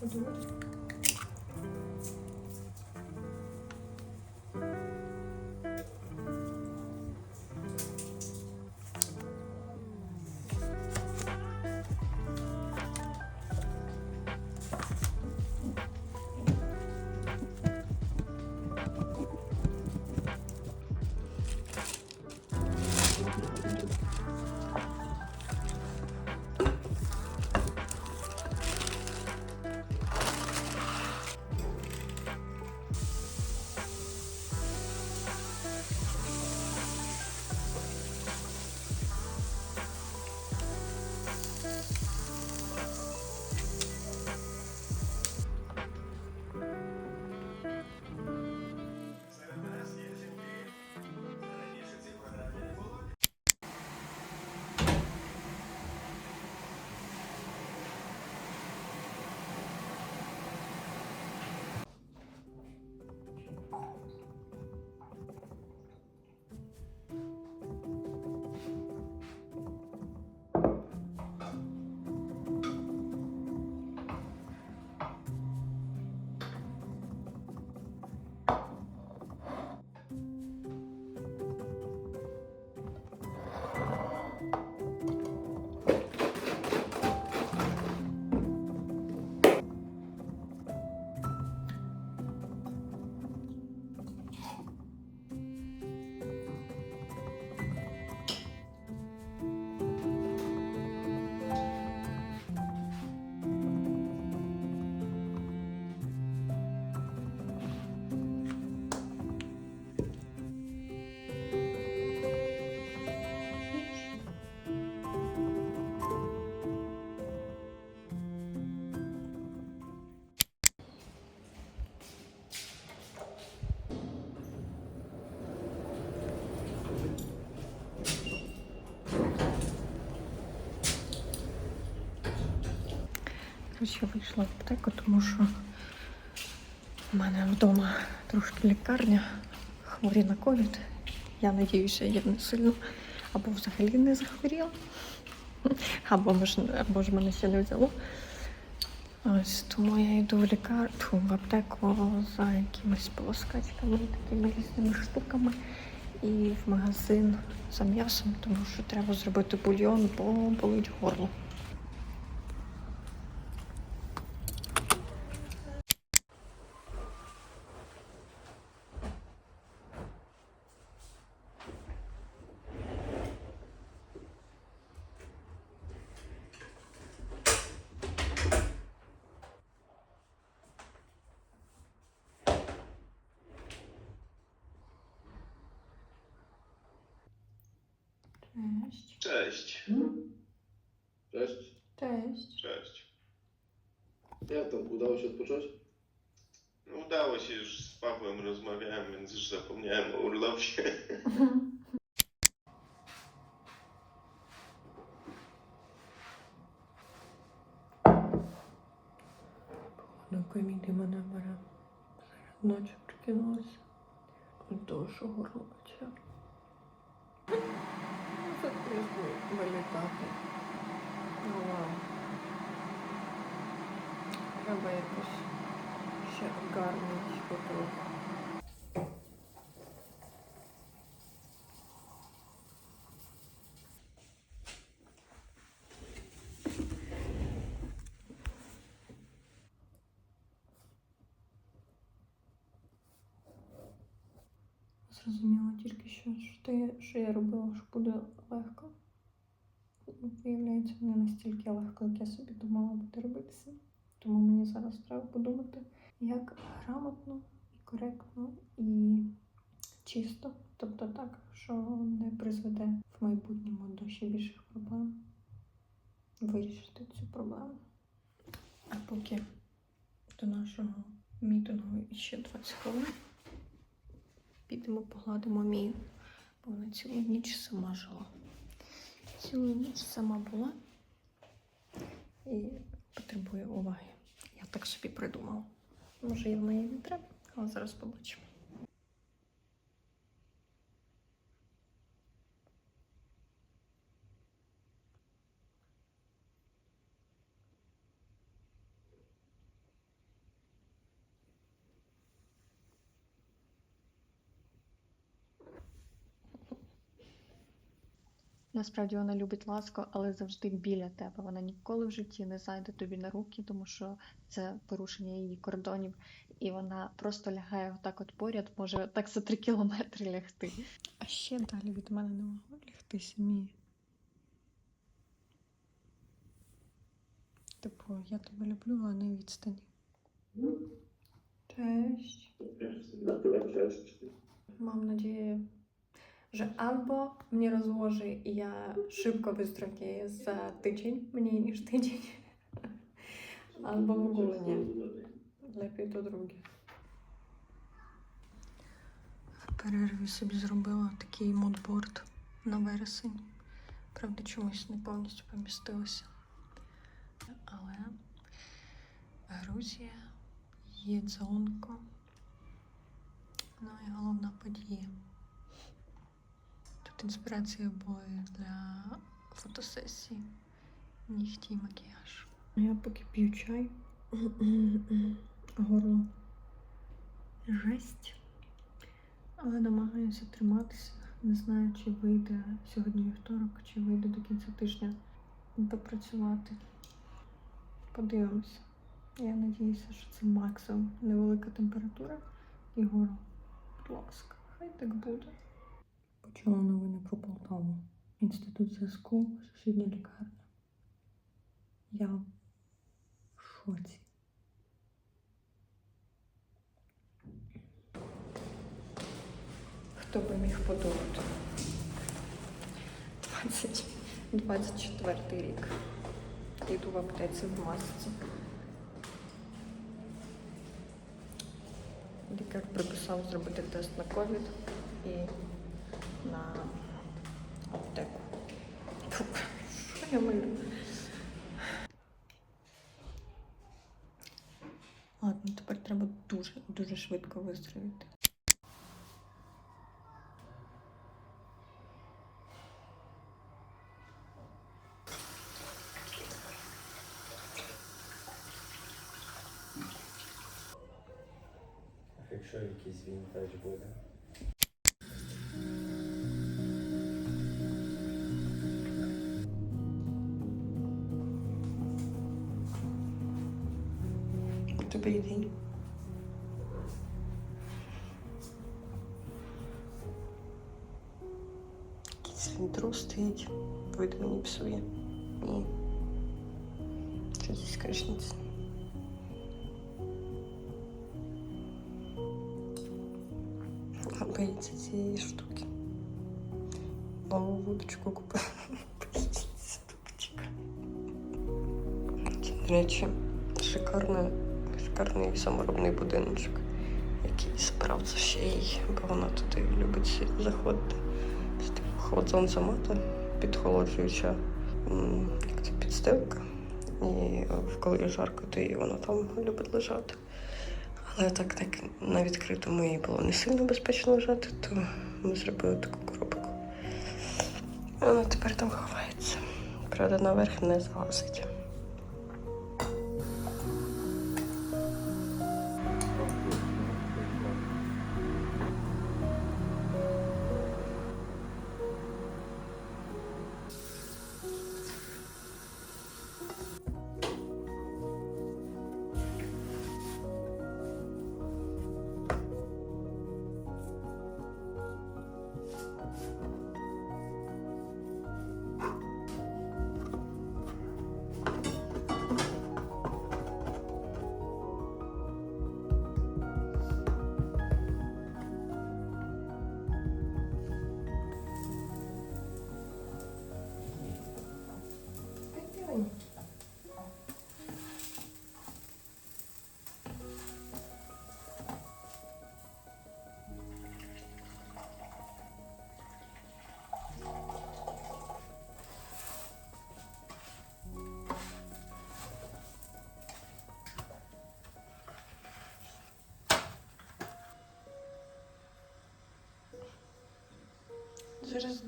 подивитися. Я вийшла в аптеку, тому що в мене вдома трошки лікарня, хворі на ковід. Я надіюся, я не сильно або взагалі не захворіла, або, може, або ж мене ще не взяло. Ось тому я йду в лікар... тьфу, в аптеку за якимись полоскачками, такими різними штуками. І в магазин за м'ясом, тому що треба зробити бульйон, бо болить горло. Udało się odpocząć? No, udało się już z Pawłem rozmawiałem, więc już zapomniałem o urlopie. Ну, коміди мене бере. Серед ночі прикинулася. Від того, що горло пече. Це теж вилітати. Ну ладно. Треба якось ще гарнить потроху. Зрозуміла тільки що, що, те, що я робила, що буде легко. Виявляється, не настільки легко, як я собі думала буде робитися. Тому мені зараз треба подумати, як грамотно і коректно і чисто, тобто так, що не призведе в майбутньому до ще більших проблем вирішити цю проблему. А поки до нашого мітингу ще 20 хвилин. Підемо погладимо Мію, бо вона цілу ніч сама жила. Цілу ніч сама була і потребує уваги. Я так собі придумала. Може, і в неї не треба, але зараз побачимо. Насправді вона любить ласку, але завжди біля тебе. Вона ніколи в житті не зайде тобі на руки, тому що це порушення її кордонів. І вона просто лягає отак от поряд, може так за три кілометри лягти. А ще далі від мене не могла лягти самі. Типу, я тебе люблю, а не відстані. Cześć. Mam nadzieję, że albo mnie rozłoży i ja szybko wyzdrowieję za tydzień, mniej niż tydzień, albo w ogóle nie. Lepiej. В перерві собі зробила такий модборд на вересень. Правда, чомусь не повністю помістилося. Але Грузія, Єдзонко. Ну і головна подія. Тут інспірація була для фотосесії, нігті і макіяж. Я поки п'ю чай. Горло. Жесть. Але намагаюся триматися. Не знаю, чи вийде сьогодні вівторок, чи вийде до кінця тижня допрацювати. Подивимося. Я надіюся, що це максимум невелика температура і горло. Будь ласка, хай так буде. Почула новини про Полтаву. Інститут зв'язку, сусідня лікарня. Я в шоці. Хто би міг подумати? 20, 24 рік. Йду в аптеці в масці. Лікар приписав зробити тест на ковід і на аптеку. Що я малю? Ладно, тепер треба дуже, дуже швидко виздоровіти. Якщо якийсь вінтаж буде. Добрий день. Якийсь відро стоїть, вид мені псує. І що зі скришниці. Боїться цієї штуки. Нову вудочку купив. Боїться ступчика. Це, до речі, шикарна, шикарний саморобний будиночок, який справді ще й, бо вона туди любить заходити. Це типу холодзон підхолоджуюча як це, підстилка. І коли жарко, то і вона там любить лежати. Але так, так на відкритому їй було не сильно безпечно лежати, то ми зробили таку коробку. Вона тепер там ховається. Правда, наверх не залазить.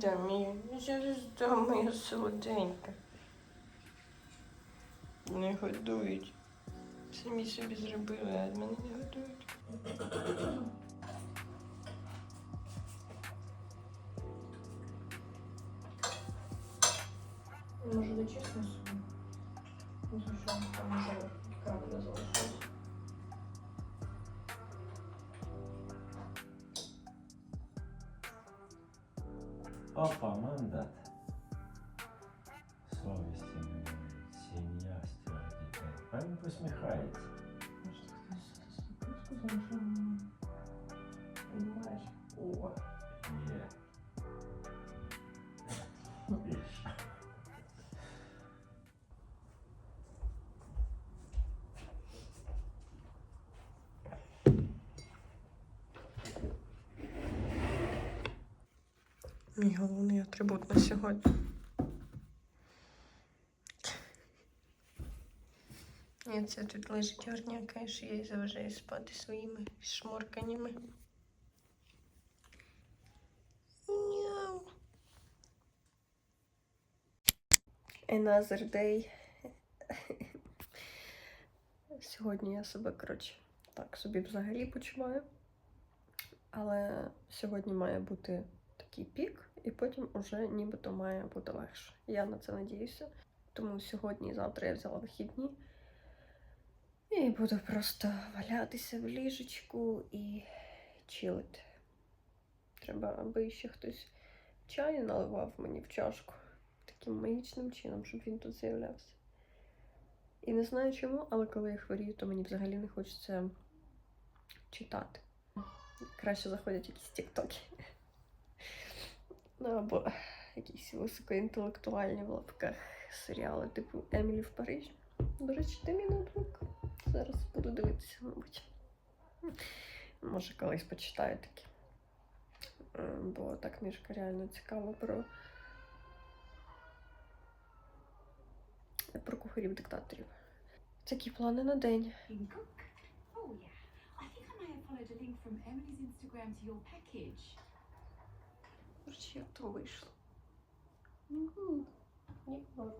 Дам її, зараз дам моя солоденька. Не годують. Самі собі зробили, а мене не годують. Мій головний атрибут на сьогодні. Ні, це тут лежить гарняка, що я їй заважаю спати своїми шморканнями. Няу. Another day. Сьогодні я себе, коротше, так собі взагалі почуваю. Але сьогодні має бути такий пік, і потім уже нібито має бути легше. Я на це надіюся. Тому сьогодні і завтра я взяла вихідні. І буду просто валятися в ліжечку і чилити. Треба, аби ще хтось чаю наливав мені в чашку таким магічним чином, щоб він тут з'являвся. І не знаю чому, але коли я хворію, то мені взагалі не хочеться читати. Краще заходять якісь тіктоки. Ну, або якісь високоінтелектуальні в лапках серіали, типу Емілі в Парижі. До речі, де мій ноутбук? Зараз буду дивитися, мабуть. Може, колись почитаю такі. Е, Бо та книжка реально цікава про. Про кухарів-диктаторів. Такі плани на день. Oh from Emily's Instagram to your package. Короче, як то вийшло. Угу. Як норм.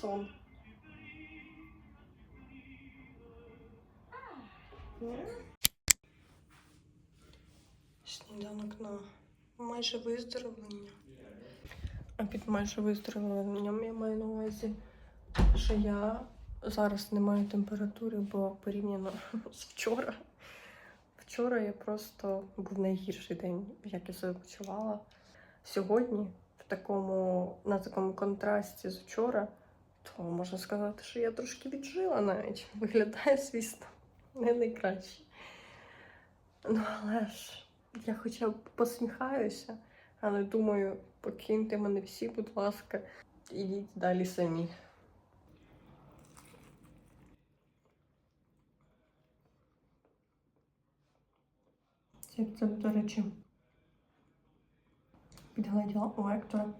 Сон. Сніданок на майже виздоровлення. А під майже виздоровленням я маю на увазі, Що я зараз не маю температури, бо порівняно з вчора. Вчора я просто був найгірший день, як я себе почувала. Сьогодні, в такому, на такому контрасті з вчора, то можна сказати, що я трошки віджила навіть. Виглядає, звісно, не найкраще. Ну, але ж я хоча б посміхаюся, але думаю, покиньте мене всі, будь ласка, ідіть далі самі. Це, це, до речі, підгледіла у Ектора.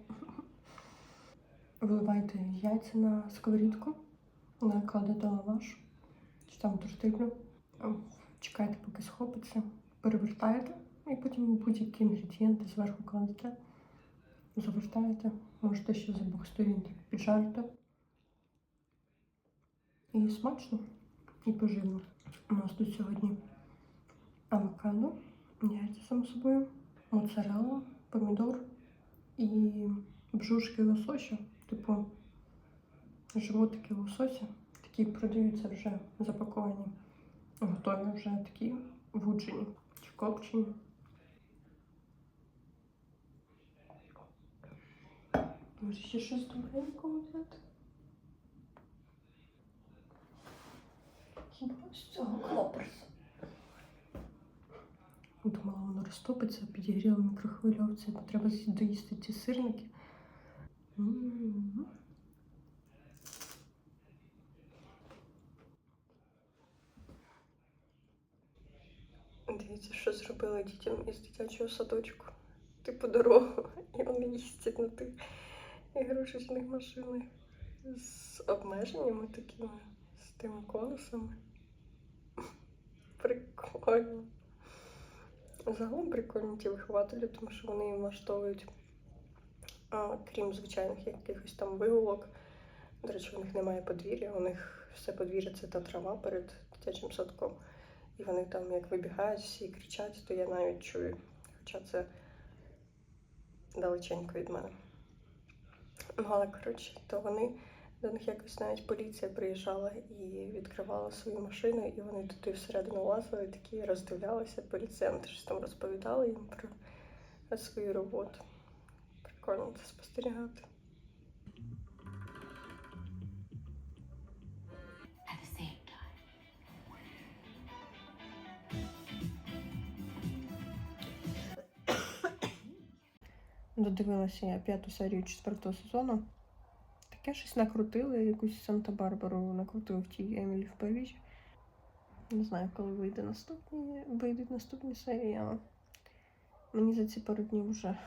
Виливайте яйця на сковорідку, накладете лаваш, чи там тортильну, чекаєте, поки схопиться, перевертаєте, і потім будь-які інгредієнти зверху кладете, завертаєте, можете ще з обох сторін так піджарити. І смачно, і поживно. У нас тут сьогодні авокадо, яйця само собою, моцарелла, помідор і бжушки лосося, типу животики лосося, такі продаються вже запаковані, готові вже такі вуджені чи копчені. Може ще щось добренького взяти? Хіба з цього клоперса? Думала, воно розтопиться, підігріла мікрохвильовці, бо треба доїсти ці сирники. Дивіться, що зробили дітям із дитячого садочку. Типу дорогу. І вони їздять на тих ігрушечних машинах з обмеженнями такими, з тими колесами. Прикольно. Загалом прикольні ті вихователі, тому що вони влаштовують, а, крім звичайних якихось там вигулок. До речі, у них немає подвір'я, у них все подвір'я це та трава перед дитячим садком. І вони там як вибігають всі кричать, то я навіть чую. Хоча це далеченько від мене. Ну, але коротше, то вони до них якось навіть поліція приїжджала і відкривала свою машину, і вони туди всередину лазили, такі роздивлялися, поліціянти щось там розповідали їм про свою роботу. Прикольно це спостерігати. Додивилася я п'яту серію четвертого сезону. Таке щось накрутили, якусь Санта-Барбару накрутили в тій Емілі в Парижі. Не знаю, коли вийде наступні, вийдуть наступні серії, але мені за ці пару днів вже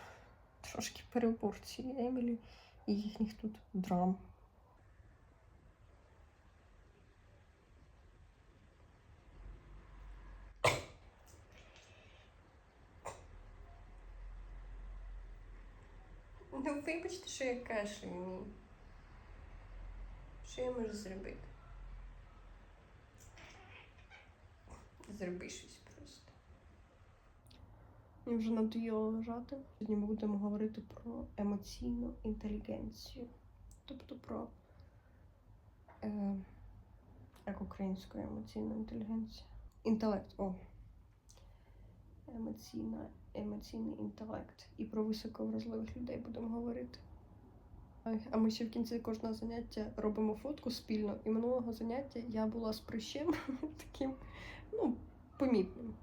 трошки перебор цієї Емілі і їхніх тут драм. Ну, вибачте, що я кашляю. Що я можу зробити? Зроби щось просто. Мені вже надоїло лежати. Сьогодні ми будемо говорити про емоційну інтелігенцію. Тобто про е, як українською емоційна інтелігенція. Інтелект, о. Емоційна, емоційний інтелект. І про високовразливих людей будемо говорити. А ми ще в кінці кожного заняття робимо фотку спільно. І минулого заняття я була з прищем таким, ну, помітним.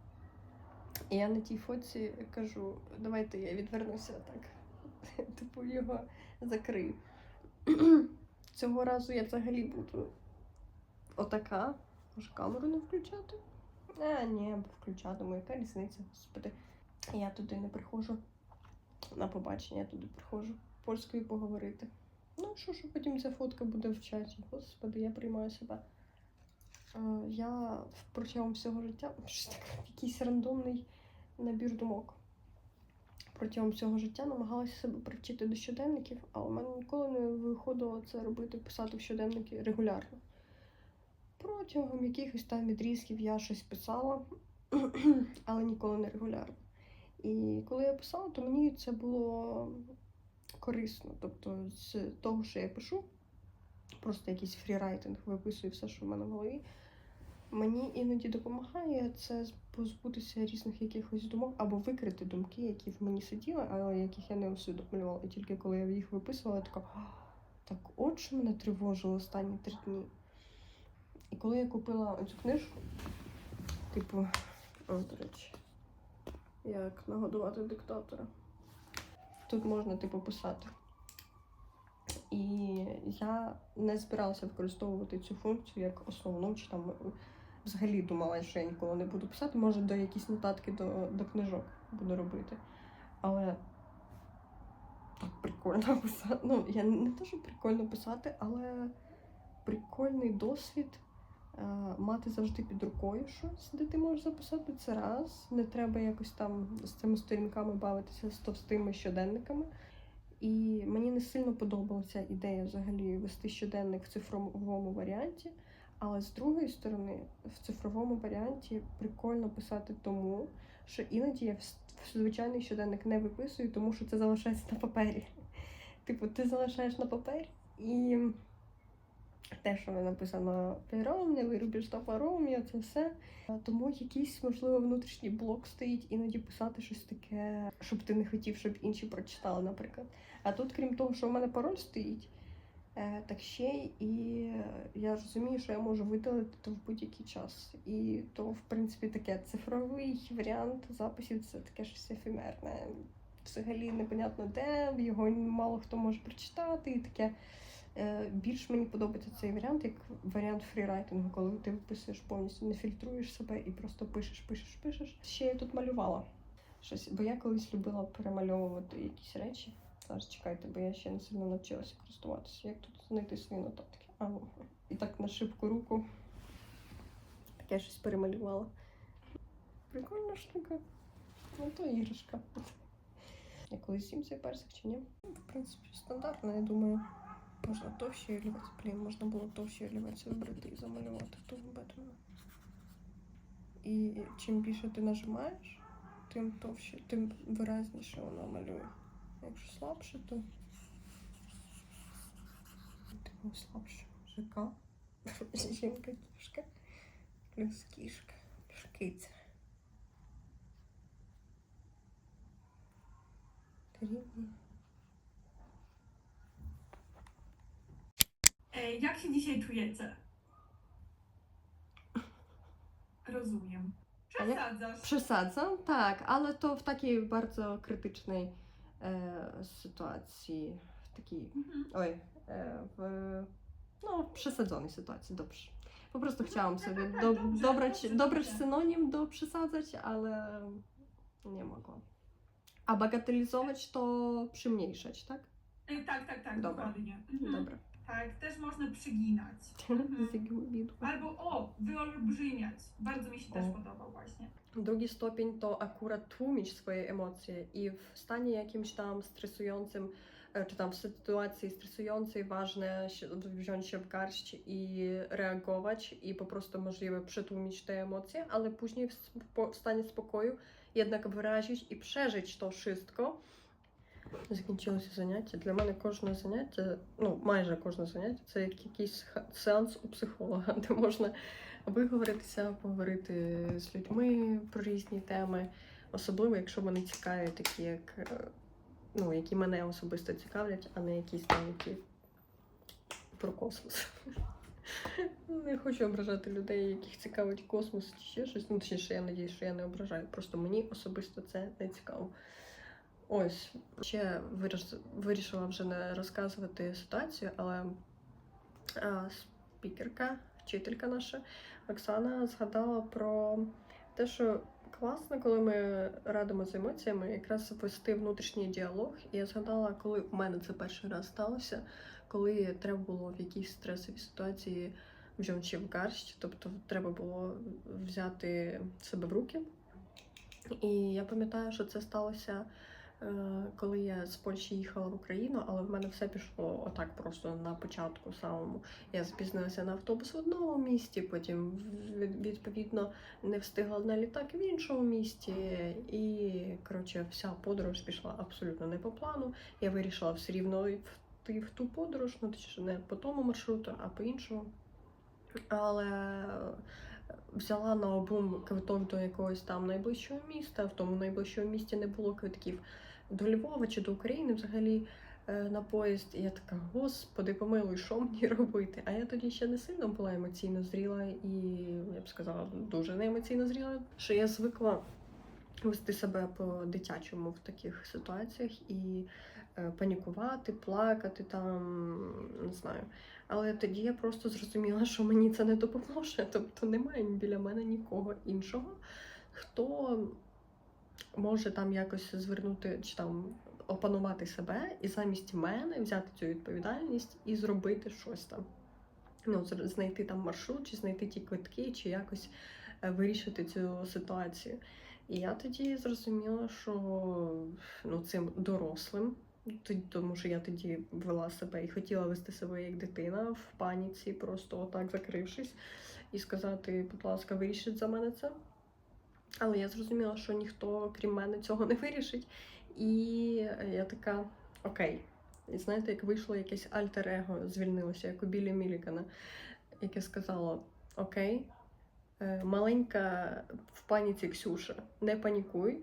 І я на тій фотці кажу, давайте я відвернуся так. Типу його закрию. Цього разу я взагалі буду отака. Може камеру не включати? А, ні, включати, думаю, яка різниця, господи. Я туди не приходжу на побачення, я туди приходжу польською поговорити. Ну, що ж, потім ця фотка буде в чаті. Господи, я приймаю себе. Е, Я протягом всього життя якийсь рандомний набір думок. Протягом всього життя намагалася себе привчити до щоденників, але в мене ніколи не виходило це робити, писати в щоденники регулярно. Протягом якихось там відрізків я щось писала, але ніколи не регулярно. І коли я писала, то мені це було корисно. Тобто, з того, що я пишу, просто якийсь фрірайтинг, виписую все, що в мене в голові. Мені іноді допомагає це позбутися різних якихось думок або викрити думки, які в мені сиділи, але яких я не усвідомлювала. І тільки коли я їх виписувала, я така, так от що мене тривожило останні три дні. І коли я купила цю книжку, типу, о, до речі, як нагодувати диктатора. Тут можна типу писати. І я не збиралася використовувати цю функцію як основну, чи там взагалі думала, що я ніколи не буду писати. Може, до якісь нотатки до, до книжок буду робити. Але так прикольно писати. Ну, я не те, що прикольно писати, але прикольний досвід е, мати завжди під рукою щось, де ти можеш записати це раз. Не треба якось там з цими сторінками бавитися з товстими щоденниками. І мені не сильно подобалася ідея взагалі вести щоденник в цифровому варіанті. Але з другої сторони, в цифровому варіанті прикольно писати тому, що іноді я звичайний щоденник не виписую, тому що це залишається на папері. Типу, ти залишаєш на папері і те, що написано пером, не вирубиш топором, і це все. Тому якийсь, можливо, внутрішній блок стоїть іноді писати щось таке, щоб ти не хотів, щоб інші прочитали, наприклад. А тут, крім того, що в мене пароль стоїть, е, так ще і я розумію, що я можу видалити то в будь-який час. І то, в принципі, таке цифровий варіант записів це таке щось ефемерне. Взагалі непонятно де, його мало хто може прочитати, і таке. Е, Більш мені подобається цей варіант, як варіант фрірайтингу, коли ти виписуєш повністю, не фільтруєш себе і просто пишеш, пишеш, пишеш. Ще я тут малювала щось, бо я колись любила перемальовувати якісь речі. Зараз чекайте, бо я ще не сильно навчилася користуватися. Як тут знайти свої нотатки? А, ну. І так на шибку руку. Таке щось перемалювала. Прикольна штука. Ну, то іграшка. Я колись їм цей персик чи ні? В принципі, стандартно, я думаю. Можна товщий олівець. Блін, можна було товщий олівець вибрати і замалювати того Бетмена. І чим більше ти нажимаєш, тим товще, тим виразніше воно малює. Якщо слабше, то тим слабше. ЖК. Жінка кішка. Плюс кішка. Плюс киця. Рівні. Jak się dzisiaj czujecie? Rozumiem. Przesadzasz. Przesadzam, tak, ale to w takiej bardzo krytycznej e, sytuacji, w takiej, Mhm. oj, e, w no, przesadzonej sytuacji, dobrze. Po prostu chciałam tak, sobie tak, do, dobrze, dobrać, dobrze, dobrać dobrze. synonim do przesadzać, ale nie mogłam. A bagatelizować to przymniejszać, tak? E, Tak, tak, tak, Dobra. dokładnie. Mhm. Dobra. Tak, też można przyginać. Mhm. Albo o, wyolbrzymiać. Bardzo mi się też O. podobał właśnie. Drugi stopień to akurat tłumić swoje emocje i w stanie jakimś tam stresującym, e, czy tam w sytuacji stresującej ważne się, wziąć się w garść i reagować i po prostu możliwe przytłumić te emocje, ale później w, w stanie spokoju jednak wyrazić і przeżyć to wszystko. Закінчилося заняття. Для мене кожне заняття, ну майже кожне заняття, це як якийсь сеанс у психолога, де можна виговоритися, поговорити з людьми про різні теми, особливо, якщо вони цікаві, такі як е, ну, які мене особисто цікавлять, а не якісь там які про космос. Не хочу ображати людей, яких цікавить космос чи ще щось. Ну, точніше, я надіюсь, що я не ображаю. Просто мені особисто це не цікаво. Ось ще виріш- вирішила вже не розказувати ситуацію, але а, спікерка, вчителька наша Оксана згадала про те, що класно, коли ми радимо з емоціями, якраз вести внутрішній діалог. І я згадала, коли у мене це перший раз сталося, коли треба було в якійсь стресовій ситуації взяти в гарсть, тобто треба було взяти себе в руки. І я пам'ятаю, що це сталося. Е, Коли я з Польщі їхала в Україну, але в мене все пішло отак просто на початку самому. Я запізнилася на автобус в одному місті, потім відповідно не встигла на літак в іншому місті. І коротше, вся подорож пішла абсолютно не по плану. Я вирішила все рівно йти в ту подорож, ну точніше не по тому маршруту, а по іншому. Але взяла на обум квиток до якогось там найближчого міста. В тому найближчому місті не було квитків до Львова чи до України взагалі е, на поїзд. І я така, господи, помилуй, що мені робити? А я тоді ще не сильно була емоційно зріла і я б сказала, дуже не емоційно зріла, що я звикла вести себе по-дитячому в таких ситуаціях і е, панікувати, плакати там, не знаю. Але тоді я просто зрозуміла, що мені це не допоможе. Тобто немає біля мене нікого іншого, хто може там якось звернути чи там опанувати себе і замість мене взяти цю відповідальність і зробити щось там. Ну, знайти там маршрут, чи знайти ті квитки, чи якось е, вирішити цю ситуацію. І я тоді зрозуміла, що ну, цим дорослим, тому що я тоді вела себе і хотіла вести себе як дитина в паніці, просто отак закрившись, і сказати, будь ласка, вирішіть за мене це. Але я зрозуміла, що ніхто, крім мене, цього не вирішить. І я така, окей. І знаєте, як вийшло якесь альтер-его, звільнилося, як у Білі Мілікана, яке сказало: Окей, е, маленька в паніці Ксюша, не панікуй,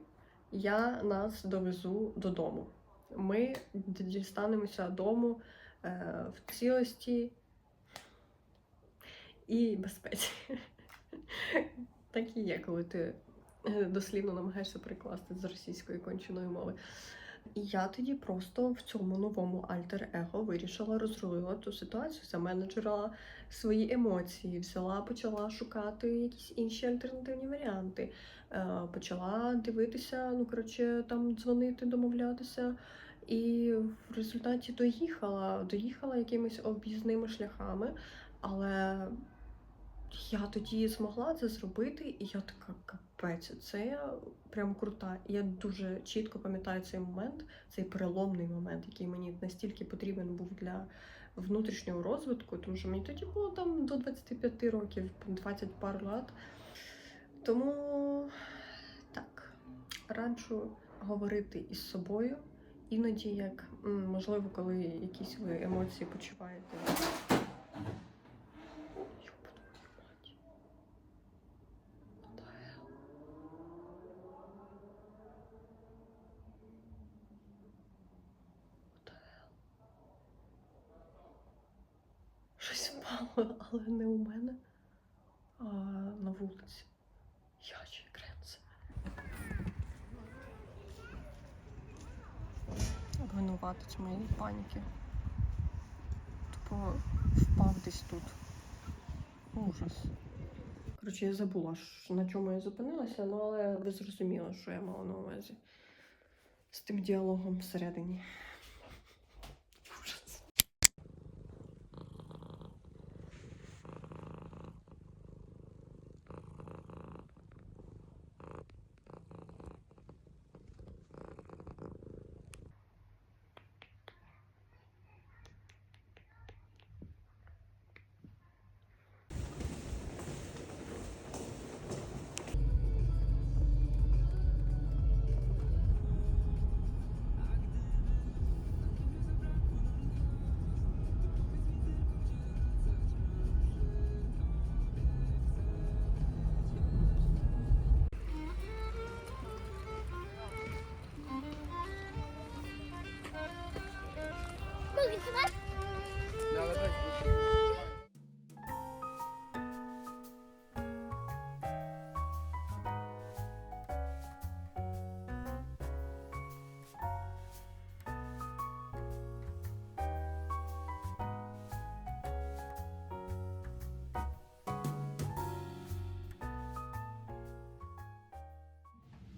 я нас довезу додому. Ми дістанемося додому е, в цілості і безпеці. Так і є, коли ти дослівно намагаєшся перекласти з російської конченої мови. І я тоді просто в цьому новому альтер-его вирішила розрулила ту ситуацію, заменеджерила свої емоції, взяла, почала шукати якісь інші альтернативні варіанти. Е, почала дивитися, ну коротше, там дзвонити, домовлятися. І в результаті доїхала, доїхала якимись об'їзними шляхами, але я тоді змогла це зробити, і я така капець, це прям крута. Я дуже чітко пам'ятаю цей момент, цей переломний момент, який мені настільки потрібен був для внутрішнього розвитку, тому що мені тоді було там до 25 років, 20 пар лет. Тому так, раджу говорити із собою. Іноді, як можливо, коли якісь ви емоції почуваєте. Винуватець моєї паніки. Тупо впав десь тут. Ужас. Коротше, я забула, на чому я зупинилася, ну але ви зрозуміли, що я мала на увазі з тим діалогом всередині.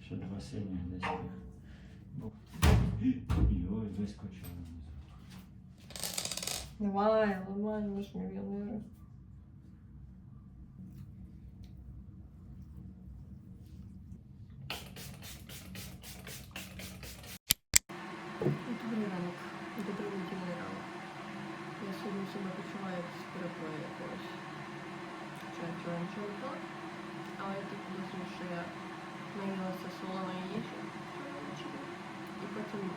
Ще два синіх десь тих. Бо- Ой, вискочили. Давай, ламай, ми ж мільйонери. Добрий ранок. Добрий недільний ранок. Я сьогодні себе почуваю як з перепою якогось. Хоча я вчора нічого не пила. Але я так підозрюю, що я наїлася солоної їжі. І потім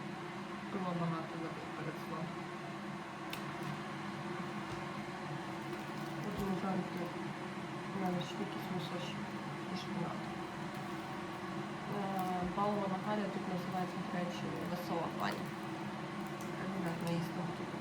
пила багато води перед сном. Потім зранку у мене якісь мисочі і шпинат. Балована Галя тут називається, до речі, весела пані. Ребят, не їсти готувати.